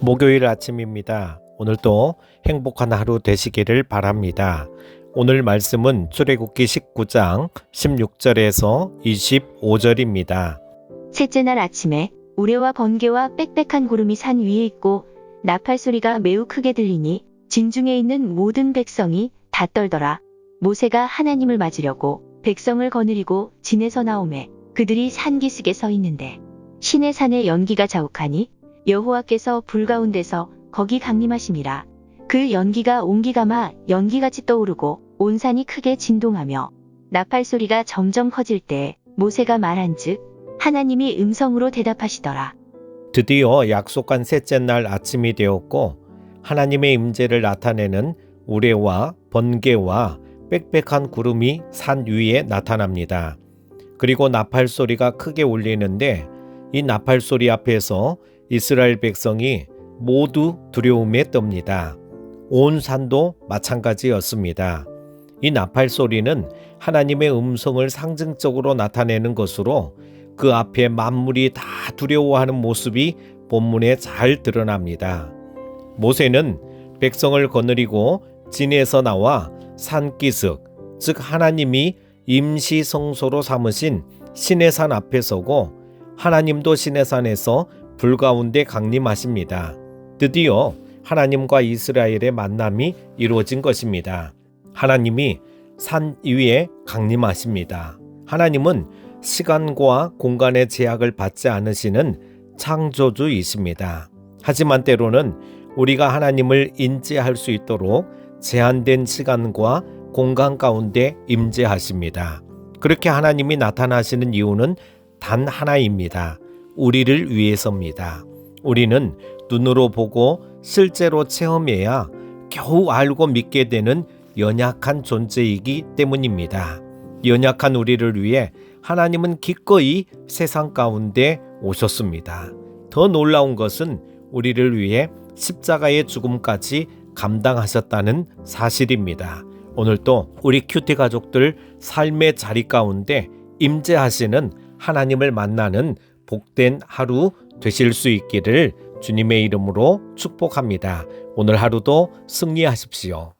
목요일 아침입니다. 오늘도 행복한 하루 되시기를 바랍니다. 오늘 말씀은 출애굽기 19장 16절에서 25절입니다. 셋째 날 아침에 우레와 번개와 빽빽한 구름이 산 위에 있고 나팔 소리가 매우 크게 들리니 진중에 있는 모든 백성이 다 떨더라. 모세가 하나님을 맞으려고 백성을 거느리고 진에서 나오매 그들이 산기슭에 서 있는데 신의 산에 연기가 자욱하니 여호와께서 불 가운데서 거기 강림하심이라. 그 연기가 온기가마 연기같이 떠오르고 온 산이 크게 진동하며 나팔 소리가 점점 커질 때 모세가 말한즉 하나님이 음성으로 대답하시더라. 드디어 약속한 셋째 날 아침이 되었고 하나님의 임재를 나타내는 우레와 번개와 빽빽한 구름이 산 위에 나타납니다. 그리고 나팔 소리가 크게 울리는데 이 나팔 소리 앞에서 이스라엘 백성이 모두 두려움에 떱니다. 온 산도 마찬가지였습니다. 이 나팔 소리는 하나님의 음성을 상징적으로 나타내는 것으로 그 앞에 만물이 다 두려워하는 모습이 본문에 잘 드러납니다. 모세는 백성을 거느리고 진에서 나와 산기슭, 즉 하나님이 임시 성소로 삼으신 신의 산 앞에 서고 하나님도 신의 산에서 불 가운데 강림하십니다. 드디어 하나님과 이스라엘의 만남이 이루어진 것입니다. 하나님이 산 위에 강림하십니다. 하나님은 시간과 공간의 제약을 받지 않으시는 창조주이십니다. 하지만 때로는 우리가 하나님을 인지할 수 있도록 제한된 시간과 공간 가운데 임재하십니다. 그렇게 하나님이 나타나시는 이유는 단 하나입니다. 우리를 위해서입니다. 우리는 눈으로 보고 실제로 체험해야 겨우 알고 믿게 되는 연약한 존재이기 때문입니다. 연약한 우리를 위해 하나님은 기꺼이 세상 가운데 오셨습니다. 더 놀라운 것은 우리를 위해 십자가의 죽음까지 감당하셨다는 사실입니다. 오늘도 우리 큐티 가족들 삶의 자리 가운데 임재하시는 하나님을 만나는 복된 하루 되실 수 있기를 주님의 이름으로 축복합니다. 오늘 하루도 승리하십시오.